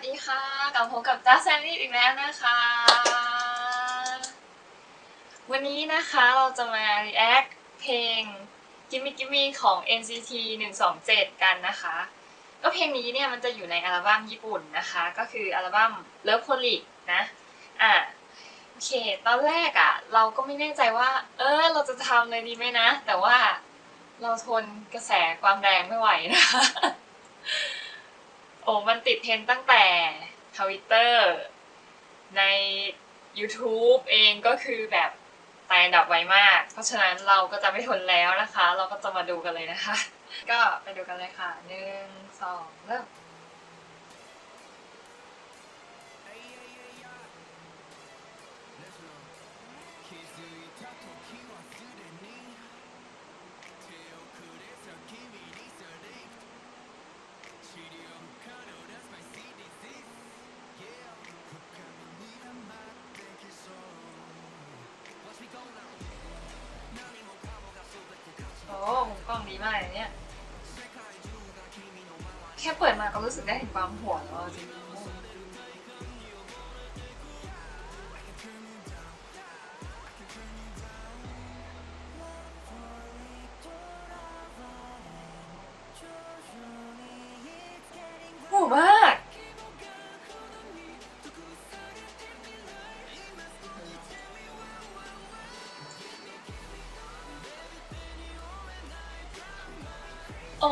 วัสดีค่ะ กลับมาพบกับจ้าแซนดี้อีกแล้วนะคะ วันนี้นะคะเราจะมา react เพลง Gimme Gimme ของ NCT 127 กันนะคะ ก็เพลงนี้เนี่ยมันจะอยู่ในอัลบั้มญี่ปุ่นนะคะ ก็คืออัลบั้ม Love p o l i c นะอะโอเค ตอนแรกอะ่ะ เราก็ไม่แน่ใจว่า เออเราจะทำเลยดีไหมนะ แต่ว่าเราทนกระแสความแรงไม่ไหวนะคะ อ้มันติดเทรนตั้งแต่ทวิตเตอร์ใน YouTube เองก็คือแบบไต่อันดับไวมาก เพราะฉะนั้นเราก็จะไม่ทนแล้วนะคะ เราก็จะมาดูกันเลยนะคะ ก็ไปดูกันเลยค่ะหนึ่งสองเริ่ม มุมกองดีมากเนี่ยแค่เปิดมาก็รู้สึกได้ถึงความหัวแล้วจริง โอ้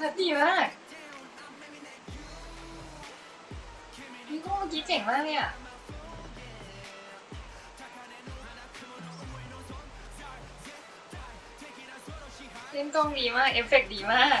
แบบดีมาก นี่ก็เมื่อกี้เจ๋งมากเลยอะเล่นกล้องดีมาก เอฟเฟกต์ดีมาก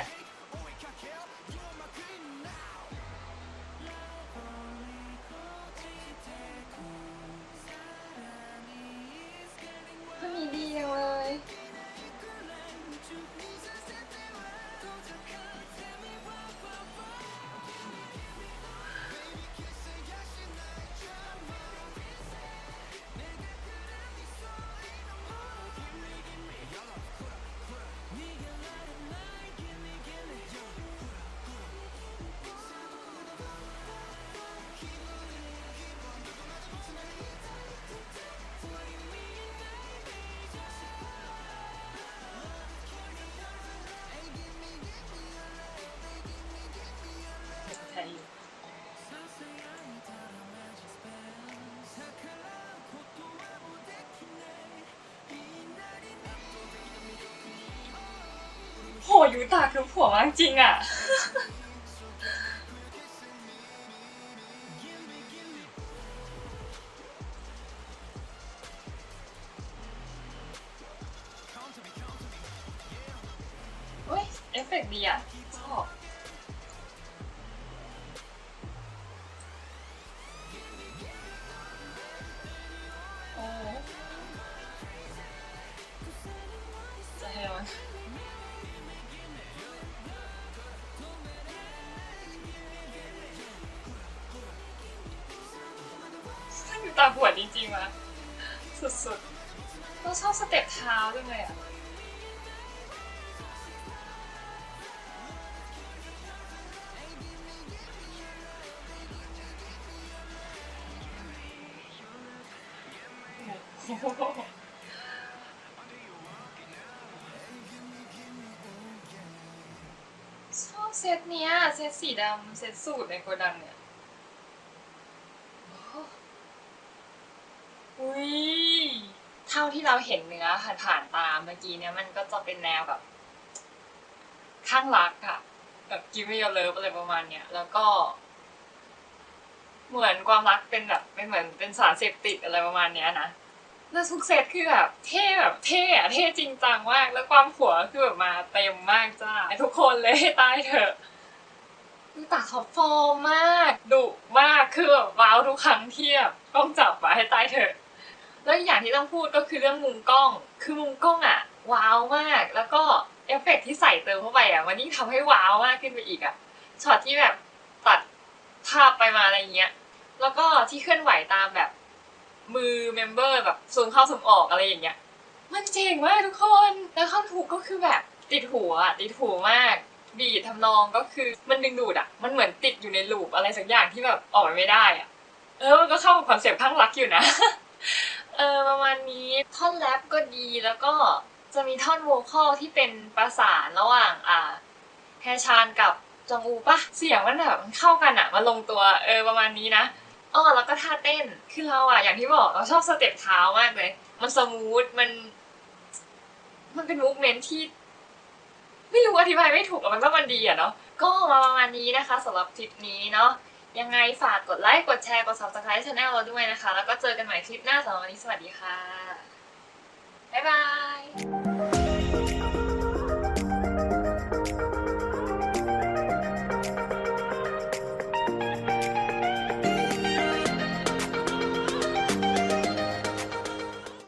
ยูตากคือผัวมากจริงอะเฮ้ยเอฟเฟกต์ดีอะ ตาบวดจริงๆวะสุดๆเราชอบสเต็ปเท้าจังเลยอะโอ้โหชอบเซตเนี้ยเซตสีดำเซตสูตรในโกดังเนี่ยโอ้โหอุ้ย เที่เราเห็นเนื้อผ่านๆตาเมื่อกี้เนี่ยมันก็จะเป็นแนวแบบข้างรักอะแบบกิ v ไม่ยอเลิฟอะไรประมาณเนี้ยแล้วก็ เหมือนความรักเป็นแบบเป็นเหมือนเป็นสารเสพติดอะไรประมาณเนี้ยนะแล้วทุกเซตคือแบบเท่แบบเท่อะเท่จริงจังมาก แล้วความหัวคือแบบมาเต็มมากจ้าทุกคนเลยให้ตายเถอะคือตาเขาฟอร์มมากดุมากคือแบบว้าวทุกครั้งที่แบบต้องจับมาให้ตายเถอะ แล้วอย่างที่ต้องพูดก็คือเรื่องมุมกล้อง คือมุมกล้องอะว้าวมาก แล้วก็เอฟเฟกต์ที่ใส่เติมเข้าไปอะมันยิ่งทำให้ว้าวมากขึ้นไปอีกอะช็อตที่แบบตัดภาพไปมาอะไรเงี้ย แล้วก็ที่เคลื่อนไหวตามแบบมือเมมเบอร์แบบซูมเข้าซูมออกอะไรอย่างเงี้ย มันเจ๋งมากทุกคน แล้วข้อถูกก็คือแบบติดหัวอะติดหูมาก บีทำนองก็คือมันดึงดูดอะมันเหมือนติดอยู่ในลูปอะไรสักอย่างที่แบบออกไปไม่ได้อะเออมันก็เข้ากับคอนเซปต์ข้างรักอยู่นะ เออประมาณนี้ท่อนแรปก็ดีแล้วก็จะมีท่อนโวคอลที่เป็นประสานระหว่างอ่าแฮชานกับจองอูปะเสียงมันแบบมันเข้ากันอะมันลงตัวเออประมาณนี้นะอ้อแล้วก็ท่าเต้นคือเราอะอย่างที่บอกเราชอบสเต็ปเท้ามากเลย มันสมูทมัน มันเป็นมูฟเมนท์ที่ ไม่รู้อธิบายไม่ถูกอะมันว่ามันดีอะเนาะก็มาประมาณนี้นะคะสำหรับคลิปนี้เนาะ ยังไงฝากกดไลค์ กดแชร์ กด subscribe ช่องเราด้วยนะคะ แล้วก็เจอกันใหม่คลิปหน้าสำหรับวันนี้สวัสดีค่ะ บ๊ายบาย